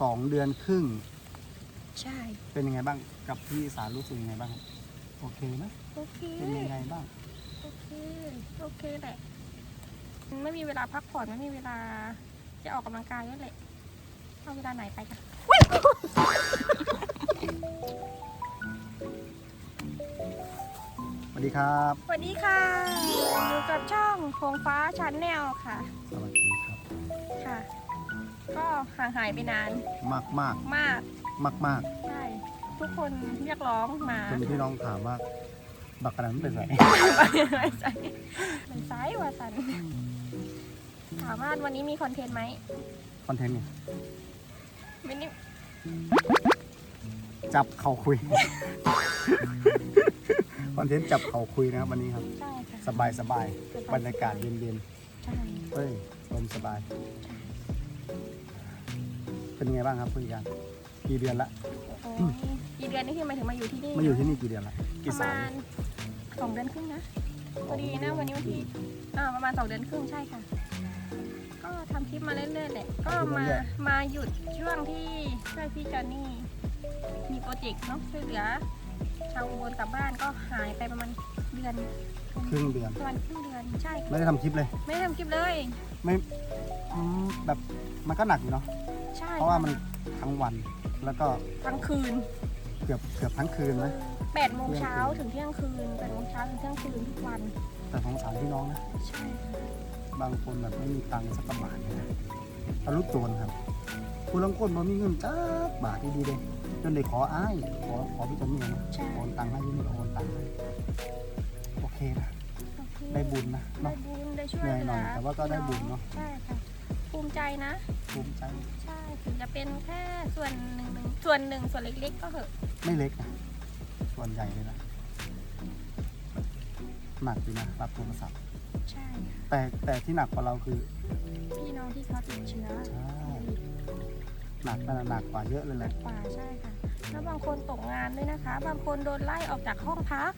สองเดือนครึ่ง ใช่ เป็นยังไงบ้างกับพี่สารรู้สึกยังไงบ้างครับโอเคไหมโอเค เป็นยังไงบ้าง โอเค โอเคแหละไม่มีเวลาพักผ่อนไม่มีเวลาจะออกกำลังกายนั่นแหละเอาเวลาไหนไปกันสวัสดีครับ สวัสดีค่ะ อยู่กับช่องพงฟ้าชันแนลค่ะ สวัสดีครับ ค่ะ ก็ห่างหายไปนานมากมากมากมากมากใช่ทุกคนเรียกร้องมาๆจนพี่น้องถามว่า บักกระนั้นเป็นไงไม่ใช่ไม่ใช่ว่าสันถามว่าวันนี้มีคอนเทนต์ไหมคอนเทนต์เนี่ยไม่นี่จับเขาคุยคอนเทนต์จับเขาคุยนะครับวันนี้ครับ ใช่ค่ะสบายสบายบรรยากาศเย็นใช่ๆเฮ้ยลมสบาย เป็นไงบ้างครับผู้จัดการกี่เดือนละโอ้ยกี่เดือนนี่คือหมายถึงมาอยู่ที่นี่มาอยู่ที่นี่กี่เดือนละปกี่ระสามาณสองเดือนครึ่งนะพอดีนะวันนี้วันที่อ่าประมาณสองเดือนครึ่งใช่ค่ะ ก็ทำคลิปมาเรื่อยๆแหละก็มามาหยุดช่วงที่ช่วยพี่จอนนี่มีโปรเจกต์เนาะช่วยเหลือชาวอุบลกลับบ้านก็หายไปประมาณเดือนครึ่งเดือน ประมาณครึ่งเดือนใช่ค่ะไม่ได้ทำคลิปเลย ไม่ได้ทำคลิปเลย ไม่อืมแบบมันก็หนักอยู่เนาะ ใช่เพราะว่ามันทั้งวันแล้วก็ทั้งคืนเกือบเกือบทั้งคืนนะแปดโมงเช้าถึงเที่ยงคืนแปดโมงเช้าถึงเที่ยงคืนทุกวัน แต่สงสารพี่น้องนะใช่ค่ะบางคนแบบไม่มีตังค์สักกระบาทเลยนะทะลุโจรครับผู้ลังคนบ่มีเงินจ้าบาทดีๆเลยจนได้ขออ้ายขอขอพี่จอนนี่นะใช่โอนตังค์ให้พี่นี่ก็โอนตังค์ให้โอเคนะโอเคได้บุญนะได้เนาะบุญได้ช่วยเหนื่อยหน่อยแต่ว่าก็ได้บุญเนอะใช่ค่ะ ภูมิใจนะ ภูมิใจ ใช่ถึงจะเป็นแค่ส่วนหนึ่งส่วนหนึ่งส่วนเล็กๆก็เหอะไม่เล็กนะ ส่วนใหญ่เลยนะ หนักอยู่นะ รับโทรศัพท์ ใช่ค่ะแต่แต่ที่หนักกว่าเราคือพี่น้องที่เขาติดเชื้อใช่หนักนั่นนะหนักกว่าเยอะเลยแหละกว่าใช่ค่ะ แล้วบางคนตกงานด้วยนะคะ บางคนโดนไล่ออกจากห้องพัก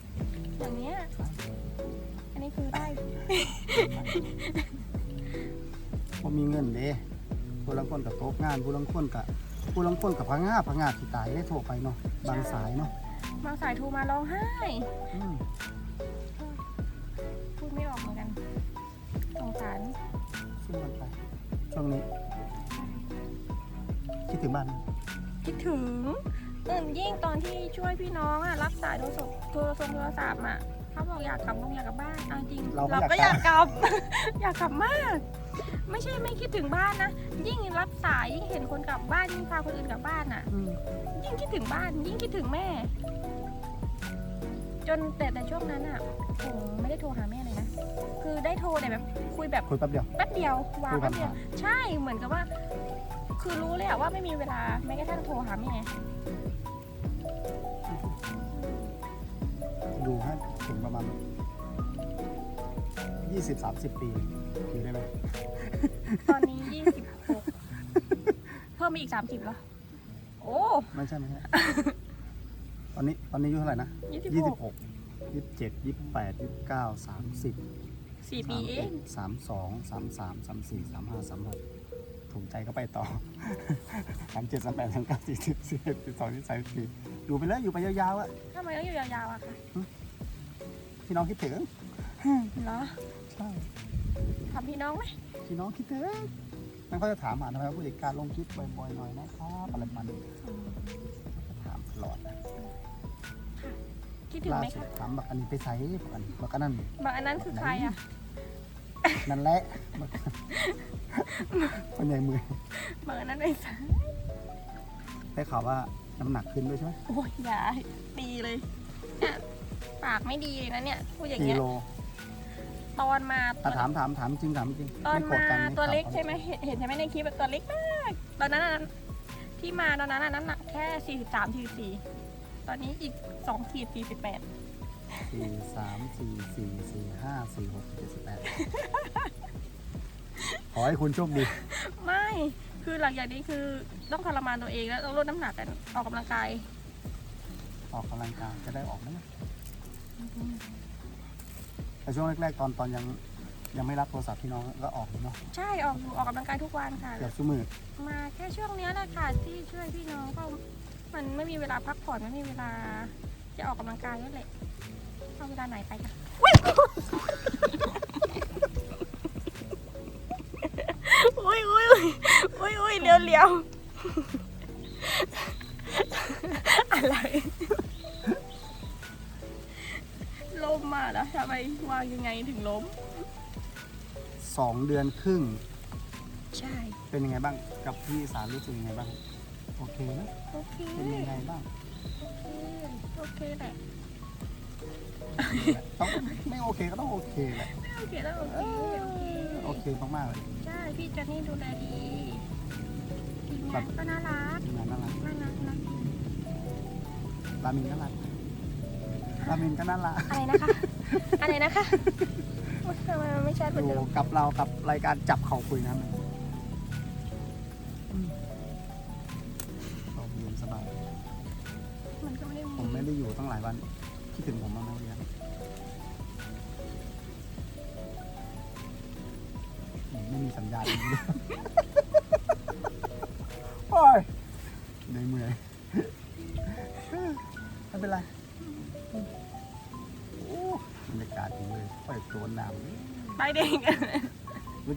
อย่างเนี้ย อันนี้คือได้ พอมีเงินเด้ผู้ลังคนกับโต๊ะงานผู้ลังคนกับผู้ลังคนกับพังงาพังงาที่ตายได้โทรไปเนาะบางสายเนาะบางสายโทรมาร้องไห้อืมพูดไม่ออกเหมือนกันสงสารสู้กันไปช่วงนี้คิดถึงบ้านไหมคิดถึงตื่นยิ่งตอนที่ช่วยพี่น้องอะรับสายโทรศัพท์โทรศัพท์โทรศัพท์อะเขาบอกอยากกลับลงอยากกลับบ้านเอาจริงเราก็เราอยากก็อยากกลับ อยากกลับมาก ไม่ใช่ไม่คิดถึงบ้านนะ ยิ่งรับสายยิ่งเห็นคนกลับบ้านยิ่งพาคนอื่นกลับบ้านอะอืมยิ่งคิดถึงบ้าน ยิ่งคิดถึงแม่ จนแต่แต่ช่วงนั้นอะผมไม่ได้โทรหาแม่เลยนะ คือได้โทรแต่แบบคุยแบบ คุยแป๊บเดียว แป๊บเดียววางคุยแป๊บเดียวผ่านใช่เหมือนกับว่า คือรู้เลยอะว่าไม่มีเวลาแม้กระทั่งโทรหาแม่ดูให้ถึงประมาณ ยี่สิบสามสิบปีอยู่ได้ไหมตอนนี้ยี่สิบหกเพิ่มมาอีกสามสิบเหรอ โอ้ ไม่ใช่ไม่ใช่ ตอนนี้ตอนนี้อายุเท่าไหร่นะยี่สิบยี่หสิกบหกยี่สิบเจ็ดยี่สิบแปดยี่สิบเก้าสามสิบสี่ปีเอง สามสองสามสามสามสี่สามห้าสามหกถูกใจก็ไปต่อ สามเจ็ดสามแปดสามเก้าสี่สิบสี่เอ็ดสี่สองสี่สามสี่สี่อยู่ไปเลยอยู่ไปยาวๆอะทำไมต้องอยู่ยาวๆอะคะพี่น้องคิดถึงเหรอใช่ ทำพี่น้องไหมพี่น้องคิดถึงนั่นเขาจะถามหาทำไมว่าผู้จัดการลงคลิปบ่อยๆหน่อยนะครับอะไรประมาณนี้ก็ถามตลอดนะคิดถึงล่าไหมสุดคะถามบักอันนี้ไปใส่บักอันบักอันนั้นบอกอันนั้นคือใครอะนั่นแหละบักคนใหญ่มือบอกอันนั้นไปซะได้ข่าวว่าน้ำหนักขึ้นด้วยใช่ไหมโอ้ยอย่าตีเลยเนี่ยปากไม่ดีเลยนะเนี่ยพูดอย่างกิเงี้ยโล ตอนมาอะถามถามถามจริงถามจริงตอนไโกรธมากันตัวเล็กข่าใช่ไหมเห็นเห็นใช่ไหมในคลิปแบบตัวเล็กมากตอนนั้นน่ะที่มาตอนนั้นน่ะน้ำหนักแค่สี่สิบสามสี่สี่ตอนนี้อีกสองขีดสี่สิบแปดสี่สามสี่สี่สี่ห้าสี่หกเจ็ดสิบแปดขอให้คุณโชคดีไม่คือหลังจากนี้คือต้องทรมานตัวเองแล้วต้องลดน้ำหนักกันออกกำลังกาย ออกกำลังกายจะได้ออกไหมนะ แต่ช่วงแรกๆตอนตอนยังยังไม่รับโทรศัพท์พี่น้องก็ออกอยู่เนาะใช่ออกอยู่ออกกำลังกายทุกวันค่ะ เกือบชั่วมือมาแค่ช่วงเนี้ยแหละค่ะที่ช่วยพี่น้องก็มันไม่มีเวลาพักผ่อนไม่มีเวลาจะออกกำลังกายนั่นแหละเอาเวลาไหนไปกันอุ้ยอุ้ยอุ้ยอุ้ยอุ้ยเลี้ยวเลี้ยวอะไร ล้มมาแล้วทำไมวางยังไงถึงล้ม สองเดือนครึ่ง ใช่ เป็นยังไงบ้าง กับพี่สารรู้สึกยังไงบ้าง โอเคไหมโอเค เป็นยังไงบ้าง โอเคแหละต้องไม่โอเคก็ต้องโอเคแหละ โอเคแล้วโอเคโอเคโอเคมากๆเลยใช่พี่เจนนี่ดูแลดีทีมแบงานบก็น่ารักทีมงานน่ารักน่ารักน่ารักรามินน่ารัก รามินก็น่ารักอะไรนะคะ อะไรนะคะทำไมมันไม่ใช่เหมือนอเดิยู่มกับเรากับรายการจับเขาคุยนะอืมก็เย็นสบาย มันก็ไม่ได้ผมไม่ได้อยู่ตั้งหลายวันคิดถึงผมมากไหมเนี่ยไม่มีสัญญาณเลยโอ้ย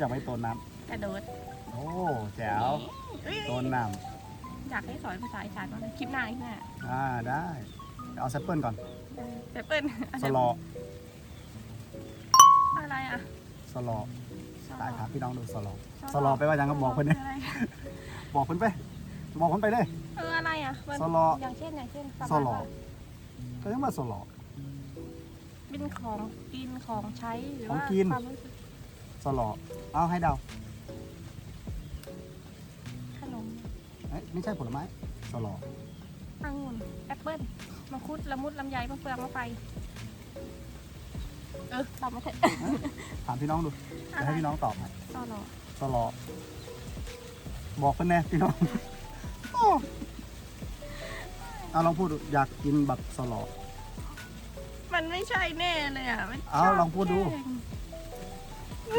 จักไหมโตนน้กระโดดำโอ้แจ๋วเอ้ยโตนน้อยากให้สอนภาษาอีสานบ้างนะคลิปหน้าคลิปหน้าำอ่าได้ เอาแซปเปิลก่อนแต่เปิ้ลสลออะไรอะสลอสลตายครับพี่น้องดูสลอสสลอไปว่ายังก็บอกเพิ่นเนี่ยะไรบอกคนไป บอกคนไปเลย เอออะไรอะมันสลอ อย่างเช่นอย่างเช่นประมาณสลอว่าก็ยังมาสลอ เป็นของกินของใช้หรือของว่ากิน ความรู้สึก สลอเอาให้เดาขนมเอ้ยไม่ใช่ผลไม้สลอองุ่นแอปเปิ้ลมังคุดละมุดลำไยมะเฟืองมะไฟเออตอบมาเถอะถามพี่น้องดูอะเดี๋ยวไรให้พี่น้องตอบให้ต่อหรอสลอบอกคนแน่พี่น้องโอ้เอาลองพูดดูอยากกินแบบสลอมันไม่ใช่แน่เลยอะมันเอาลองพูดดู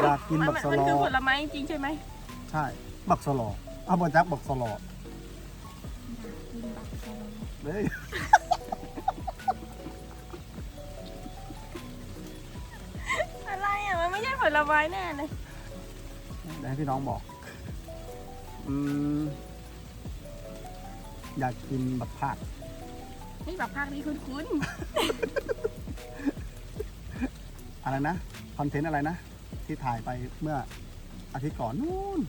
อยากกินมันแบบมันสมันลอคือผลไม้จริงๆใช่ไหมใช่ บักสลอเอาบอจักบักสลออยากกินแบบสลอเลยอะไรอะมันไม่ใช่ผลไม้แน่เลยเดี๋ยวให้พี่น้องบอกอืมอยากกินแบบผักนี่แบบภาคนี้คุ้นอะไรนะคอนเทนต์อะไรนะ ที่ถ่ายไปเมื่ออาทิตย์ก่อนนู่น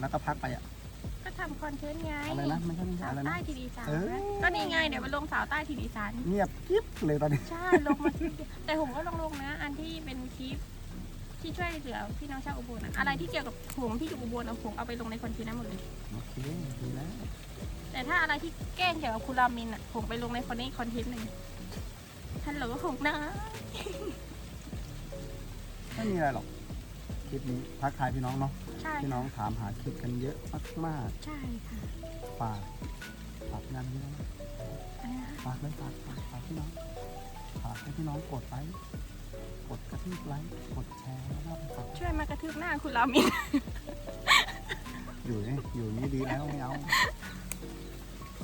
แล้วก็พักไปอะๆก็ทำคอนเทนต์ไงอะไรนะไม่ใช่ไม่ใช่สาวอะไรใต้นะ ทีดีสานเออ ก็นี่ไงเดี๋ยวไปลงสาวใต้ทีดีสานเงียบกิ๊บเลยตอนนี้ ใช่ลงมาที่แต่ผมก็ลงลงนะ อันที่เป็นคลิปที่ช่วยเหลือพี่น้องชาวอุบลอะอะไรที่เกี่ยวกับผมที่อยู่อุบลเอาผมเอาไปลงในคอนเทนต์นั้นหมดเลย โอเคดีแล้วแต่ถ้าอะไรที่แกล้งเกี่ยวกับคุณรามินอะผมไปลงในคอนนี้คอนเทนต์หนึ่งฮัลโหลของนะ ไม่มีอะไรหรอกคลิปนี้ทักทายพี่น้องเนาะใช่พี่น้องถามหาคลิปกันเยอะมากใช่ค่ะๆฝากฝากงานพี่น้องอะไรนะฝากเลยฝากฝากฝากพี่น้องฝากให้พี่น้องกดไลค์กดกระทืบไลค์กดแชร์แล้วก็ฝากช่วยมากระทืบหน้าคุณรามิน อยู่นี่อยู่นี่ดีแล้วไม่เอา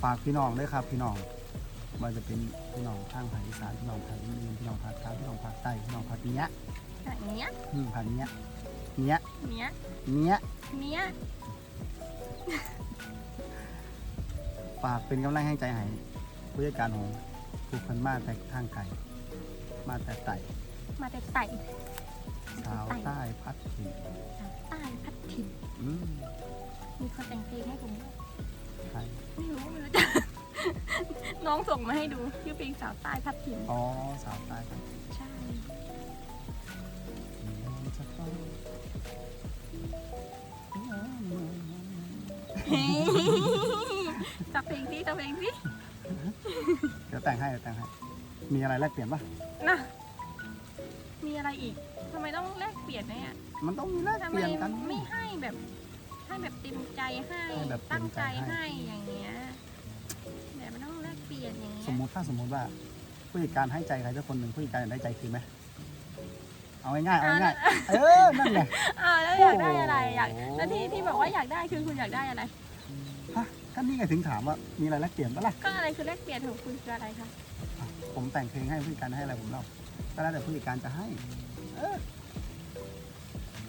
ฝากพี่น้องด้วยครับ พี่น้องมันจะเป็นพี่น้องทางภาคอีสานพี่น้องภาคอีสานพี่น้องภาคกลางพี่น้องภาคใต้พี่น้องภาคเนี้ยอย่าง เนี้ยอืมภาคเนี้ยเนี้ยเนี้ยเนี้ยเนี้ยฝากเป็นกำลังให้ใจให้ผู้จัดการของผู้คนมาแต่ทางไก่ มาแต่ไต่มาแต่ไต่สาวใต้พัดถิ่นใต้พัดถิ่นอืมมีคนแต่งเพลงให้ผมด้วยใช่ไม่รู้ไม่รู้จักน้องส่งมาให้ดูชื่อเพลงสาวใต้พัดถิ่นอ๋อสาวใต้พัดถิ่น จับเพลงสิจับเพลงสิเดี๋ยวแต่งให้เดี๋ยวแต่งให้ มีอะไรแลกเปลี่ยนปะนะมีอะไรอีกทำไมต้องแลกเปลี่ยนเนี่ยมันต้องมีแลกทำเปไมลี่ยนกัน ไม่ให้แบบให้แบบเต็มใจให้ให้แบบเต็ตั้งมใจใจให้ ให้อย่างเงี้ยแต่มันต้องแลกเปลี่ยนอย่างเงี้สมยมุติถ้าสมมุติว่าผู้จัดการให้ใจใครสักคนหนึ่งผู้จัดการอยากได้ใจคืนไหม เอาเอาง่ายๆเอาง่ายๆเออนั่นไงอ่าแล้วอยากได้อะไรอยากโอ้โหแล้วที่ที่บอกว่าอยากได้คือคุณอยากได้อะไร ฮะท่านนี่ไงถึงถามว่ามีอะไรแลกเปลี่ยนปะล่ะ ก็อะไรคือแลกเปลี่ยนของคุณคืออะไรคะผมแต่งเพลงให้ผู้จัดการให้อะไรผมเล่าก็แล้วแต่ผู้จัดการจะให้ เออ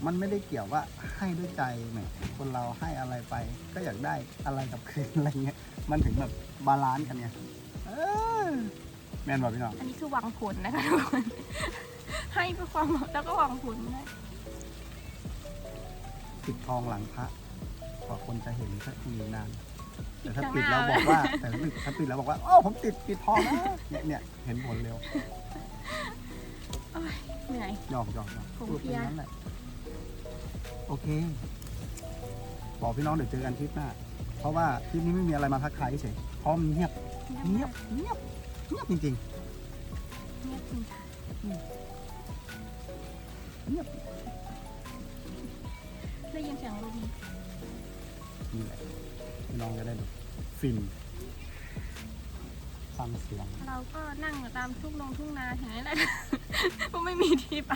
มันไม่ได้เกี่ยวว่าให้ด้วยใจแหมคนเราให้อะไรไป ก็อยากได้อะไรกลับคืนอะไรเงี้ย มันถึงแบบบาลานซ์กันไงเออแมนบอกพี่น้อง อันนี้คือหวังผลนะคะทุกคน ให้เพื่อความหวังแล้วก็หวังผลนะปิดทองหลังพระกว่าคนจะเห็นสักทีนาน แต่ถ้าข้างปิดหน้แล้วบอกว่า แต่ถ้าปิดแล้วบอกว่าโอ้ผมติดปิดทองนะเนี่ยเนี่ยเห็นผลเร็วเหนื่อย หยอกหยอกหยอกผมพูดเพลีไปยนั้นแหละโอเค บอกพี่น้องเดี๋ยวเจอกันทริปหน้า เพราะว่าทริปนี้ไม่มีอะไรมาทักทายเฉยเพราะมันเงียบ เงียบ เงียบ เงียบจริงเงียบจริงค่ะๆ เงียบได้ยินเสียงลมนี่แหละพี่น้องจะได้แบบฟินฟังเสียง เราก็นั่งอยู่ตามทุ่งนงทุ่งนาอย่างนี้แหละ ก็ไม่มีที่ไป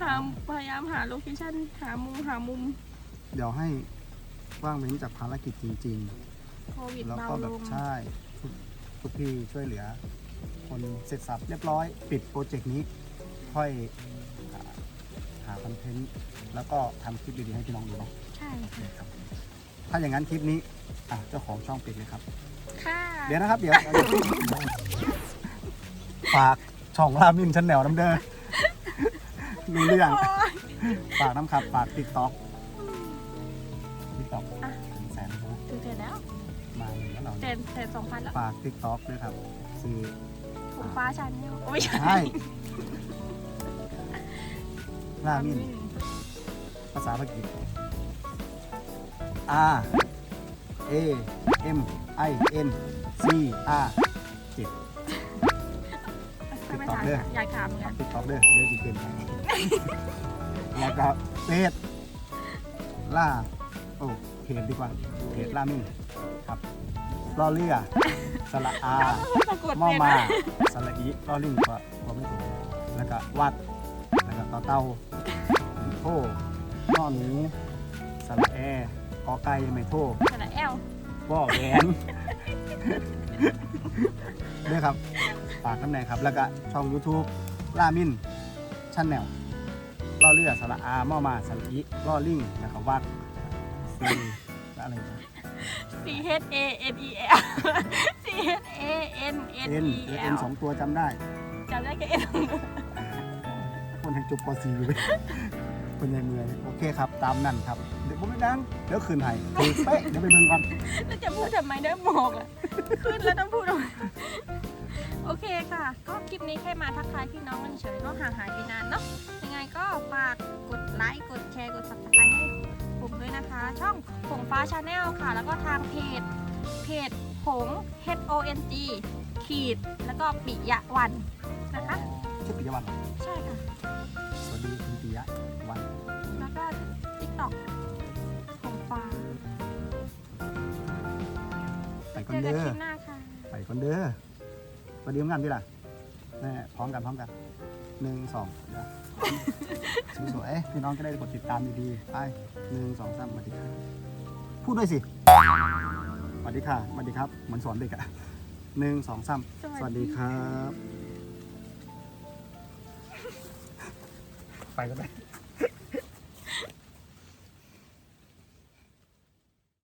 หาพยายามหาโลเคชั่นหามุมหามุม เดี๋ยวให้ว่างเว้นจากภารกิจจริง โควิดๆ แล้วเบาก็แบลบงใช่ทุกทุกพี่ช่วยเหลือ คนเสร็จสับเรียบร้อย ปิดโปรเจกต์นี้ ค่อยหาหาคอนเทนต์แล้วก็ทำคลิปดีๆให้พี่น้องดูเนาะใช่ค่ะครับถ้าอย่างนั้นคลิปนี้อะเจ้าของช่องปิดเลยครับ ค่ะ เดี๋ยวนะครับ เดี๋ยวเดี๋ยวฝากช่องรามินชันแนวน้ำเด้อรู้เรื่องโอ๊ยฝากน้ำขับ ฝากติ๊กต็อกติ๊กต็อกอะ ถึงแสนใช่ไหมถึงเสร็จแล้วมาเลยแล้วเราเสร็จเสร็จสองพันแล้วฝากติ๊กต็อกด้วยครับ คือผมฟ้าชันเนี่ยโอ้ยใช่ รามินภาษาอังกฤษ R A M I N C R จิตถ้าไม่ถามค่ะอยากถามเหมือนกันติ๊กต็อกเด้อเดี๋ยวจะเป็นแล้วก็เฟซล่าโอ้เพจดีกว่าเพจล่ามินครับรอเรือสระอาสะกดมอเป็นมานะสระอีรอลิงก็ก็ไม่ถูกแล้วก็วัดแล้วก็ต่อ เต้าโทนอหนูสระแอกอไก่ไม่โทสระแอลบ่อแหวนด้วยครับฝากน้ำแนงครับ แล้วก็ช่อง YouTube ล่ามินชันแนลล่อเรือสระอามอมาสระอีล่อลิงแล้วก็วัดซีแล้วอะไรนะ C H A N E L C H A N N เอ็น E เอ็น L สองตัวจำได้ จำได้แค่เอ็น คนแห่งจุบปอซีอยู่คนใหญ่เมืองโอเคครับ ตามนั่นครับ เดี๋ยวผมไม่นั่งเดี๋ยวคืนให้ถูกเป๊ะเดี๋ยวไปเบิ่งก่อนแล้วจะพูดทำไมได้หมอกอะ ขึ้นแล้วต้องพูดทำไมโอเคค่ะ ก็คลิปนี้แค่มาทักทายพี่น้องกันเฉยก็ห่างหายไปนานเนาะ ยังไงก็ฝากกดไลค์ กดแชร์ กด subscribe ให้ผมด้วยนะคะ ช่องผงฟ้าชาแนลค่ะ แล้วก็ทางเพจ เพจผง H O N G ขีด แล้วก็ปิยะวันนะคะ ชื่อปิยวัฒน์เหรอใช่ค่ะ ก่อเจนอกันเด้อคลิปหน้าค่ะไปก่อนเด้อสวัสดีงานพี่ล่ะแน่พร้อมกันพร้อมกันหนึ่งสองนะสวยๆพี่น้องจะได้กดติดตามดีๆไปหนึ่งสองสามสวัสดีค่ะพูดด้วยสิสวัสดีค่ะสวัสดีครับเหมือนสอนเด็กอะหนึ่งสองสามสวัสดีครับ ไปก็ได้